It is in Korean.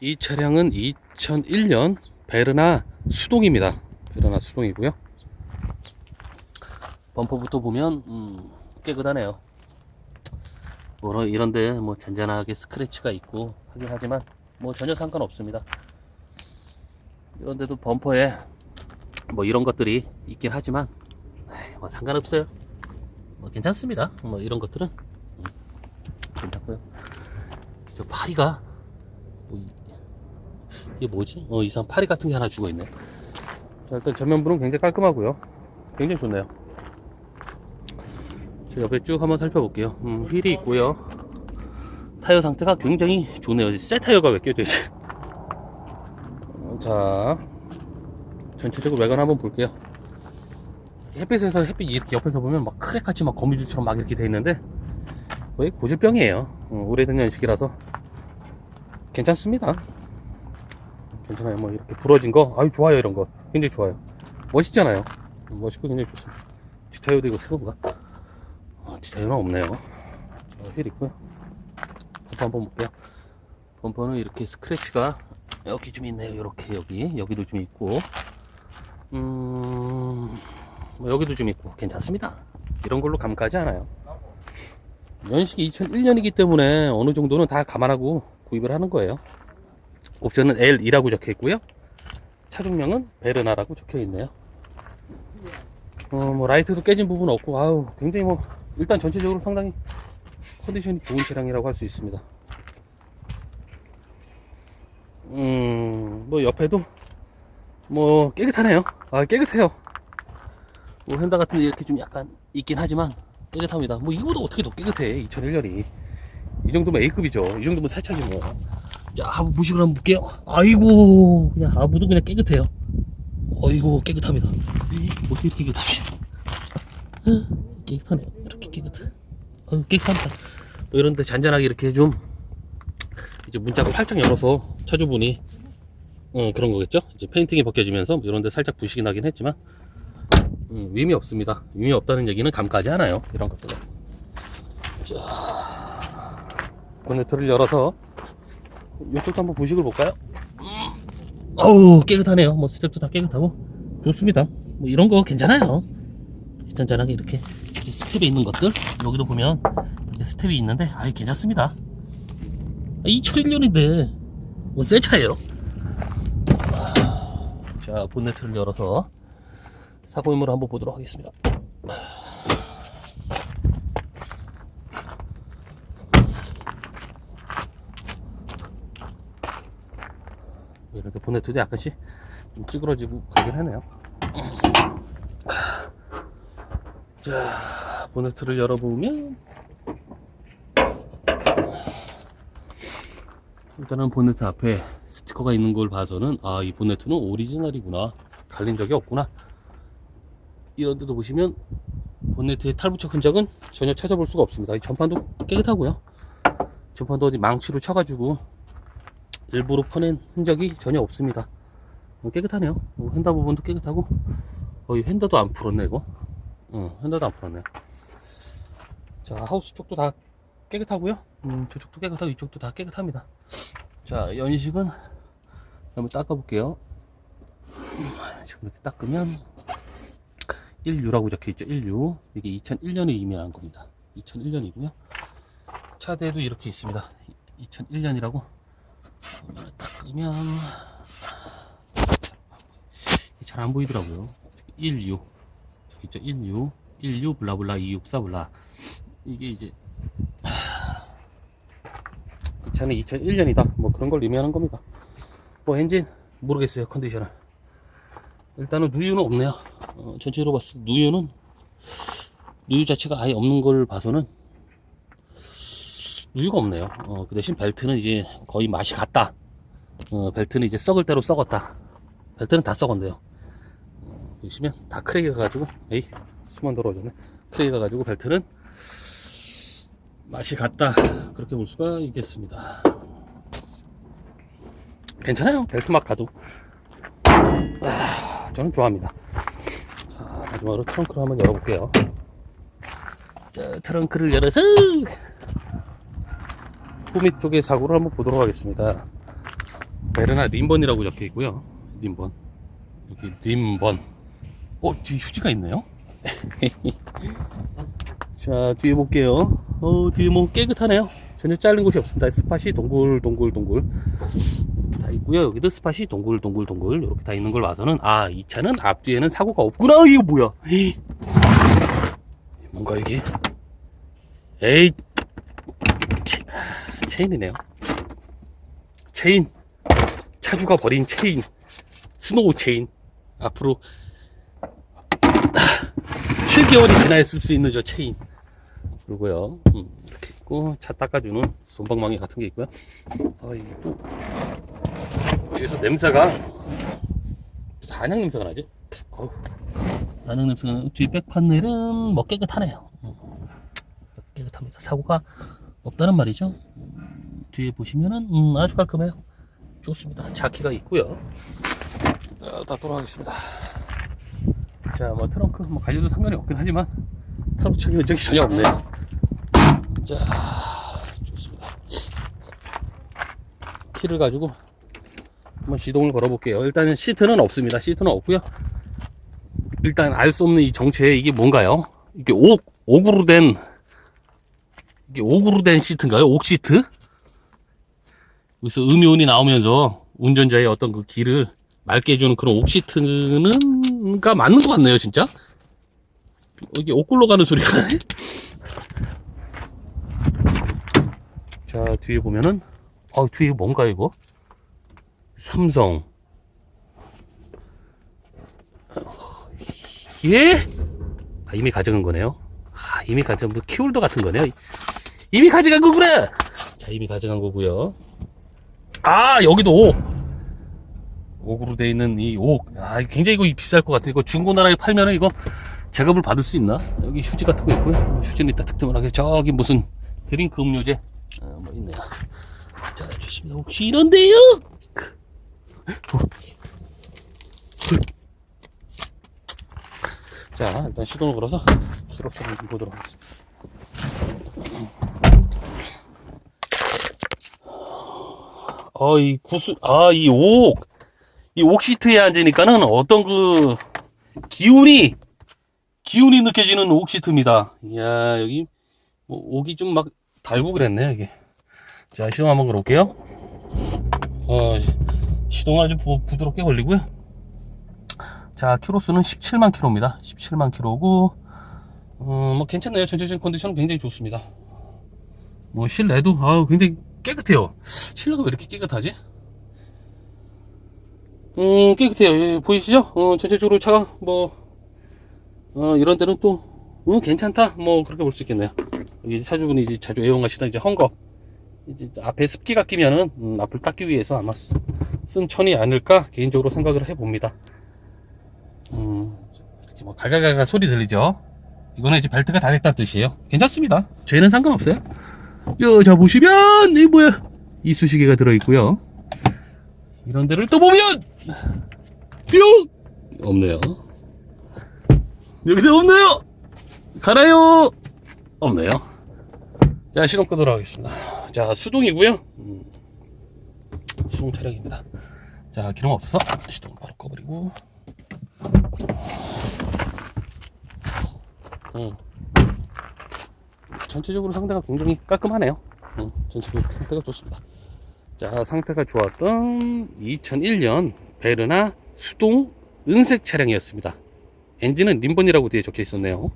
이 차량은 2001년 베르나 수동입니다. 베르나 수동이고요. 범퍼부터 보면 음, 깨끗하네요. 뭐 이런데 뭐 잔잔하게 스크래치가 있고 하긴 하지만 뭐 전혀 상관없습니다. 이런데도 범퍼에 뭐 이런 것들이 있긴 하지만 에이, 뭐 상관없어요. 뭐 괜찮습니다. 뭐 이런 것들은 음, 괜찮고요. 저 파리가 뭐 이- 이게 뭐지? 어 이상 파리 같은 게 하나 죽어 있네. 자, 일단 전면부는 굉장히 깔끔하고요. 굉장히 좋네요. 저 옆에 쭉 한번 살펴볼게요. 음, 휠이 있고요. 타이어 상태가 굉장히 좋네요. 새 타이어가 왜 껴져 있지? 어, 자, 전체적으로 외관 한번 볼게요. 햇빛에서 햇빛 이렇게 옆에서 보면 막 크랙같이 막 거미줄처럼 막 이렇게 돼 있는데 거의 고질병이에요. 어, 오래된 연식이라서 괜찮습니다. 괜찮아요. 뭐 이렇게 부러진 거, 아유 좋아요 이런 거 굉장히 좋아요. 멋있잖아요. 음, 멋있고 굉장히 좋습니다. 뒷타이어도 이거 새 건가? 아, 뒷타이어는 없네요. 자, 휠 있고요. 범퍼 한번 볼게요. 범퍼는 이렇게 스크래치가 여기 좀 있네요. 이렇게 여기 여기도 좀 있고, 음, 뭐 여기도 좀 있고 괜찮습니다. 이런 걸로 감가지 않아요. 연식이 2001년이기 때문에 어느 정도는 다 감안하고 구입을 하는 거예요. 옵션은 L2라고 적혀 있고요. 차종명은 베르나라고 적혀 있네요. 어, 뭐 라이트도 깨진 부분 없고 아우 굉장히 뭐 일단 전체적으로 상당히 컨디션이 좋은 차량이라고 할 수 있습니다. 음, 뭐 옆에도 뭐 깨끗하네요. 아 깨끗해요. 뭐 헨다 같은 데 이렇게 좀 약간 있긴 하지만 깨끗합니다. 뭐 이거보다 어떻게 더 깨끗해? 2001년이 이 정도면 A급이죠. 이 정도면 새 차지 뭐. 자, 한번 보시고 한번 볼게요. 아이고, 그냥 아무도 그냥 깨끗해요. 어이구, 깨끗합니다. 이, 어떻게 이렇게 깨끗하지? 깨끗하네요. 이렇게 깨끗해. 어유 깨끗합니다. 뭐 이런데 잔잔하게 이렇게 좀 이제 문짝을 활짝 열어서 차주분이 어, 그런 거겠죠? 이제 페인팅이 벗겨지면서 이런데 살짝 부식이 나긴 했지만 음, 위임이 없습니다. 위임이 없다는 얘기는 감가지 않아요. 이런 것들은. 자, 보네트를 열어서 이쪽도 한번 부식을 볼까요? 음, 어우 깨끗하네요. 뭐 스텝도 다 깨끗하고 좋습니다. 뭐 이런 거 괜찮아요. 잔잔하게 이렇게 스텝에 있는 것들 여기도 보면 스텝이 있는데 아유 괜찮습니다. 2001년인데 뭐새 차예요. 자 본네트를 열어서 사고임을 한번 보도록 하겠습니다. 이렇게 보네트도 약간씩 좀 찌그러지고 그러긴 하네요. 자, 보네트를 열어보면 일단은 보네트 앞에 스티커가 있는 걸 봐서는 아, 이 보네트는 오리지널이구나. 갈린 적이 없구나. 이런 데도 보시면 본네트의 탈부착 흔적은 전혀 찾아볼 수가 없습니다. 이 전판도 깨끗하고요. 전판도 어디 망치로 쳐가지고 일부러 퍼낸 흔적이 전혀 없습니다. 어, 깨끗하네요. 어, 휀다 부분도 깨끗하고, 어, 이 휀다도 안 풀었네, 이거. 어, 휀다도 안 풀었네. 자, 하우스 쪽도 다 깨끗하고요. 음, 저쪽도 깨끗하고 이쪽도 다 깨끗합니다. 자, 연식은 한번 닦아 볼게요. 음, 지금 이렇게 닦으면 16라고 적혀 있죠. 16. 이게 2001년을 의미하는 겁니다. 2001년이고요. 차대도 이렇게 있습니다. 2001년이라고 닦으면 잘 안 보이더라고요. 16 저기 있죠. 16 16 블라블라 264 블라 이게 이제 이 차는 2001년이다. 뭐 그런 걸 의미하는 겁니다. 뭐 엔진 모르겠어요. 컨디션을 일단은 누유는 없네요. 어, 전체로 봤을 때 누유는 누유 자체가 아예 없는 걸 봐서는 누유가 없네요. 어, 그 대신 벨트는 이제 거의 맛이 갔다. 어, 벨트는 이제 썩을 대로 썩었다. 벨트는 다 썩었네요. 어, 보시면 다 크랙이 가가지고, 에이, 수만 더러워졌네. 크랙이 가가지고 벨트는 맛이 갔다. 그렇게 볼 수가 있겠습니다. 괜찮아요. 벨트 맛 가도. 아, 저는 좋아합니다. 자, 마지막으로 트렁크를 한번 열어볼게요. 자, 트렁크를 열어서 후미 쪽의 사고를 한번 보도록 하겠습니다. 베르나 림번이라고 적혀 있고요. 림번. 여기 림번. 어, 뒤에 휴지가 있네요. 자, 뒤에 볼게요. 어, 뒤에 뭐 깨끗하네요. 전혀 잘린 곳이 없습니다. 스팟이 동글, 동글, 동글. 이렇게 다 있고요. 여기도 스팟이 동글, 동글, 동글. 이렇게 다 있는 걸 봐서는, 아, 이 차는 앞뒤에는 사고가 없구나. 이거 뭐야. 뭔가 이게. 에이. 체, 체인이네요. 체인. 차주가 버린 체인. 스노우 체인. 앞으로 7개월이 지나야 쓸수 있는 저 체인. 그리고요. 음, 이렇게 있고, 차 닦아주는 손방망이 같은 게 있고요. 아, 이게 또, 뒤에서 냄새가, 한약 냄새가 나지? 어우, 한약 냄새가 뒤 백판넬은 뭐 깨끗하네요. 음, 깨끗합니다. 사고가 없다는 말이죠. 음, 뒤에 보시면은, 음, 아주 깔끔해요. 좋습니다. 자키가 있고요. 자, 다 돌아가겠습니다. 자, 뭐 트렁크 뭐 관련도 상관이 없긴 하지만 탈부착이 흔적이 전혀 없네요. 자, 좋습니다. 키를 가지고 한번 시동을 걸어볼게요. 일단 시트는 없습니다. 시트는 없고요. 일단 알 수 없는 이 정체 이게 뭔가요? 이게 옥 옥으로 된 이게 옥으로 된 시트인가요? 옥 시트? 여기서 음이온이 나오면서 운전자의 어떤 그 길을 맑게 해주는 그런 옥 시트는가 맞는 것 같네요, 진짜. 이게 옥 굴러 가는 소리가. 자, 뒤에 보면은, 어, 뒤에 뭔가 이거? 삼성. 어, 예? 아, 이미 가져간 거네요. 아, 이미 가져간, 뭐, 키홀더 같은 거네요. 이미 가져간 거구나! 자, 이미 가져간 거고요 아, 여기도 옥! 옥으로 돼 있는 이 옥. 아, 굉장히 이거 비쌀 것 같아. 이거 중고나라에 팔면은 이거 제값을 받을 수 있나? 여기 휴지 같은 거 있고요. 휴지는 이따 득템을 하게. 저기 무슨 드링크 음료제. 어, 뭐 있네요. 자, 조심히 혹시 이런데요? 자, 일단 시동을 걸어서 좀 보도록 하겠습니다. 아, 이 구수, 아, 이 옥. 이 옥시트에 앉으니까는 어떤 그 기운이 기운이 느껴지는 옥시트입니다. 이야 여기 뭐 옥이 좀 막 달고 그랬네요 이게. 자 시동 한번 걸어볼게요. 어 시동을 아주 부, 부드럽게 걸리고요. 자 키로수는 17만 킬로입니다. 17만 킬로고 어뭐 괜찮네요. 전체적인 컨디션은 굉장히 좋습니다. 뭐 실내도 아 굉장히 깨끗해요. 실내가 왜 이렇게 깨끗하지? 음, 깨끗해요. 예, 보이시죠? 어, 전체적으로 차가, 뭐, 어, 이런 데는 또, 음, 괜찮다. 뭐, 그렇게 볼 수 있겠네요. 여기 차주분이 이제 자주 애용하시던 이제 헝거. 이제 앞에 습기가 끼면은, 음, 앞을 닦기 위해서 아마 쓰- 쓴 천이 아닐까, 개인적으로 생각을 해봅니다. 음, 이렇게 뭐, 갈갈갈갈 소리 들리죠? 이거는 이제 벨트가 다 됐다는 뜻이에요. 괜찮습니다. 저희는 상관없어요. 여, 자, 보시면, 이 뭐야. 이쑤시개가 들어있고요. 이런 데를 또 보면! 뿅! 없네요. 여기도 없네요! 가나요? 없네요. 자 시동 끄도록 하겠습니다. 자 수동이고요. 음, 수동 차량입니다. 자 기름 없어서 시동 바로 꺼버리고. 음. 전체적으로 상태가 굉장히 깔끔하네요 음, 전체적으로 상태가 좋습니다 자, 상태가 좋았던 2001년 베르나 수동 은색 차량이었습니다. 엔진은 림번이라고 뒤에 적혀 있었네요.